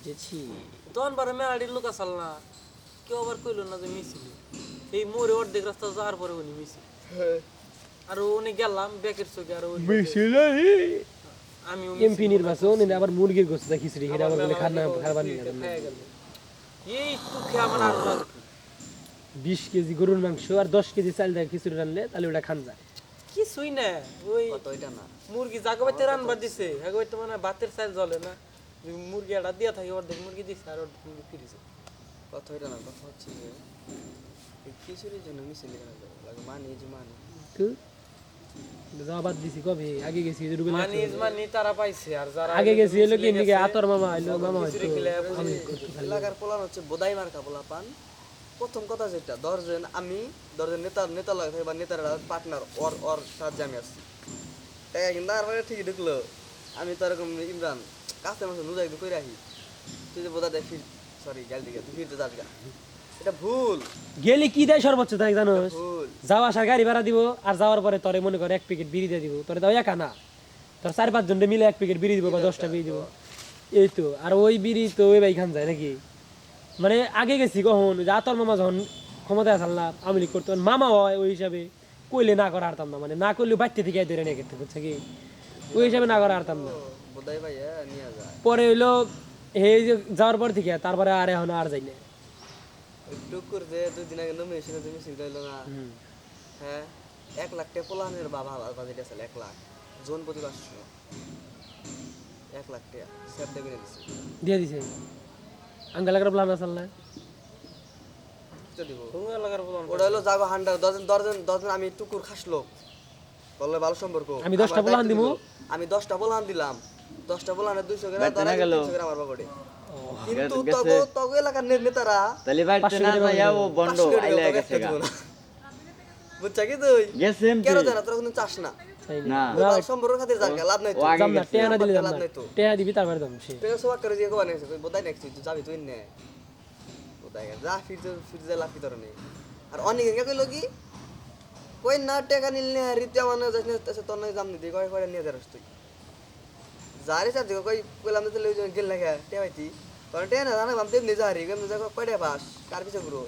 বুঝেছি। তখন পরে মেলাটির লোক আসল না। কেউ আবার কইলো না যে মিছিল। এই মোড়ে অর্ধেক রাস্তা যাওয়ার পরে উনি মিছিল। আর উনি গেলাম ব্যাকের চোখে আর ওই আমি এমপি নির্বাচন এনে আবার মুরগির গোস্ত দা খিচড়ি এটা আবার বলে খানা খাবার নিয়ে এই খেয়ে আমার আর বিশ কেজি গরুর মাংস আর দশ কেজি চাল দেয় খিচুড়ি রানলে তাহলে ওটা খান যায়। কিছুই না ওই না? মুরগি জাগো বাইতে রানবার দিছে জাগো মানে ভাতের চাল জ্বলে না। মুরগি একটা দিয়া থাকে অর্ধেক মুরগি দিছে আর অর্ধেক মুরগি ফিরিছে এটা না কথা হচ্ছে যে খিচুড়ির জন্য মিছিল লাগে মানি যে মানি তো দিছি কবে? আগে গেছি এই রুবেল মানি মানি তারা পাইছে আর যারা আগে গেছি এলো কি এদিকে আতর মামা এলো মামা হয়তো আমি করতে পারি। পোলান হচ্ছে বোদাই মার্কা পোলা পান প্রথম কথা যেটা দশজন আমি দশজন নেতা নেতা লাগে থাকে বা নেতারা পার্টনার ওর ওর সাহায্যে আমি আসছি। কিন্তু আর ঠিকই ঢুকলো। আমি তো এরকম ইমরান কাছে মাসে নুজা একটু করে রাখি তুই যে বোধা দেখ সরি গেল দিকে তুই ফিরতে যাস গা। এটা ভুল। গেলে কি দেয় সর্বোচ্চ তাই ভুল। যাওয়া আসার গাড়ি ভাড়া দিব আর যাওয়ার পরে তোরে মনে করে এক প্যাকেট বিড়ি দিয়ে দিব। তোরে দাও একা না। তোর চার পাঁচ জনকে মিলে এক প্যাকেট বিড়ি দিব বা দশটা বিড়ি দিব। এই তো আর ওই বিড়ি তো ওই ভাই খান যায় নাকি? মানে আগে গেছি কখন যে আতর মামা যখন ক্ষমতায় আসাল্লা আওয়ামী লীগ করতো মামা হয় ওই হিসাবে কইলে না করা হারতাম না। মানে না করলে বাড়তে থেকে ধরে নিয়ে গেতে বুঝছে কি? ওই হিসাবে না করা হারতাম না। পরে হইল এই যে যাওয়ার পর থেকে তারপরে আর এখন আর যাই না টুকুর যে দুই আগে নমি এসে তুমি মিছিল গেল না। হ্যাঁ এক লাখ টাকা পোলানের বাবা বাজেট আছে এক লাখ। জোন প্রতি পাঁচশো। এক লাখ টাকা স্যার দেবে দিচ্ছে দিয়ে দিছে। আঙ্গালাকার প্লান আসাল না তো দিব। তুমি এলাকার বলুন ওটা হলো যাগো হান্ডার দশজন দশজন দশজন আমি টুকুর খাসলো। বললে ভালো সম্পর্ক। আমি দশটা দিমু? দিলো। আমি দশটা পোলাহান দিলাম। দশটা পোলাহানের দুইশো গ্রাম তারা তিনশো গ্রাম আমার পকেটে কিন্তু তগো তগো এলাকার নেতারা তাহলে বাড়িতে না যাইয়া ও বন্ধ আইলে গেছে। বুঝছা কি তুই? গেছে কেন জানা তোরা কোনো চাস না? না। খাতির জায়গা লাভ নাই তো। টেয়া না দিলে লাভ নাই তো। টেয়া দিবি তারপরে দাম সে। তুই সবাই করে দিয়ে কোয়া নেছে বোধাই নেক্সট তুই যাবি তুই নে। বোধাই যা ফিরতে ফিরতে লাভ কি তোর নেই আর অনেক কইলো কি? কই না টাকা নিল নে রিত্যা মানে যাস না তোর নাই জাম নি নিয়ে যাস তুই। যারে চার দিকে কই কইলাম তো গেল না কে টেয়া পাইতি কারণ টেয়া না জানা ভাবতে নি যারি গেম যা কয়টা পাস কার পিছে ঘুরো